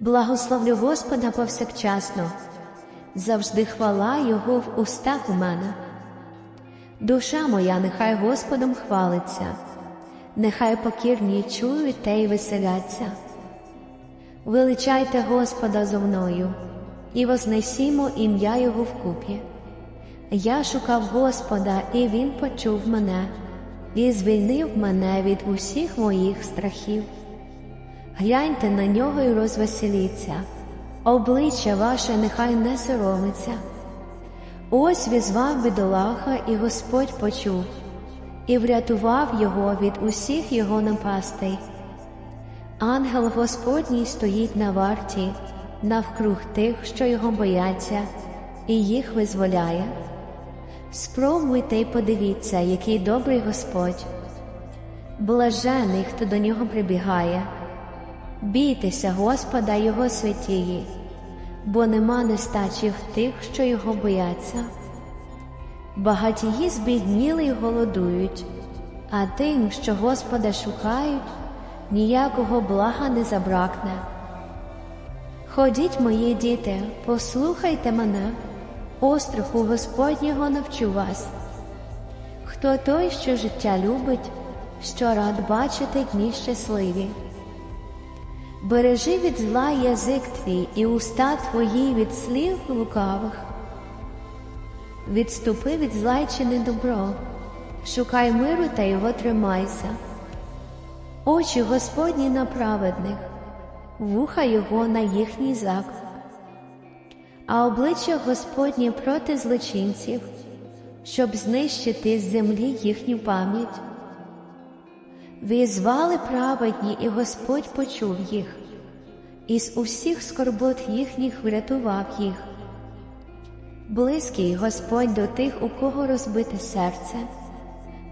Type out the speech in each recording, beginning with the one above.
Благословлю Господа повсякчасно, завжди хвала Його в устах у мене. Душа моя нехай Господом хвалиться, нехай покірні чують те й веселяться. Величайте Господа зо мною і вознесімо ім'я Його вкупі. Я шукав Господа, і Він почув мене, і звільнив мене від усіх моїх страхів. Гляньте на нього і розвеселіться, обличчя ваше нехай не соромиться. Ось візвав бідолаха, і Господь почув, і врятував його від усіх його напастей. Ангел Господній стоїть на варті, навкруг тих, що його бояться, і їх визволяє. Спробуйте й подивіться, який добрий Господь. Блажений, хто до нього прибігає. Бійтеся Господа Його святії, бо нема нестачі в тих, що його бояться. Багатії збідніли й голодують, а тим, що Господа шукають, ніякого блага не забракне. Ходіть, мої діти, послухайте мене, остраху Господнього навчу вас. Хто той, що життя любить, що рад бачити дні щасливі. Бережи від зла язик твій і уста твої від слів лукавих. Відступи від зла й чини добро, шукай миру та його тримайся. Очі Господні на праведних, вуха його на їхній заклик, а обличчя Господнє проти злочинців, щоб знищити з землі їхню пам'ять. Візвали праведні, і Господь почув їх, із усіх скорбот їхніх врятував їх. Близький Господь до тих, у кого розбите серце,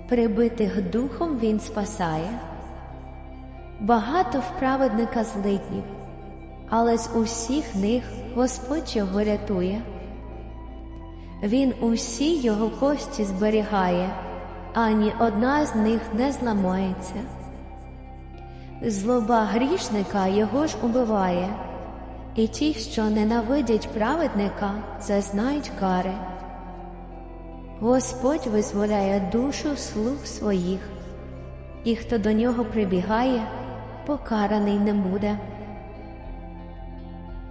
прибитих духом Він спасає. Багато в праведника злиднів, але з усіх них Господь його рятує. Він усі його кості зберігає ані одна з них не зламається. Злоба грішника його ж убиває, і ті, що ненавидять праведника, зазнають кари. Господь визволяє душу слуг своїх, і хто до нього прибігає, покараний не буде.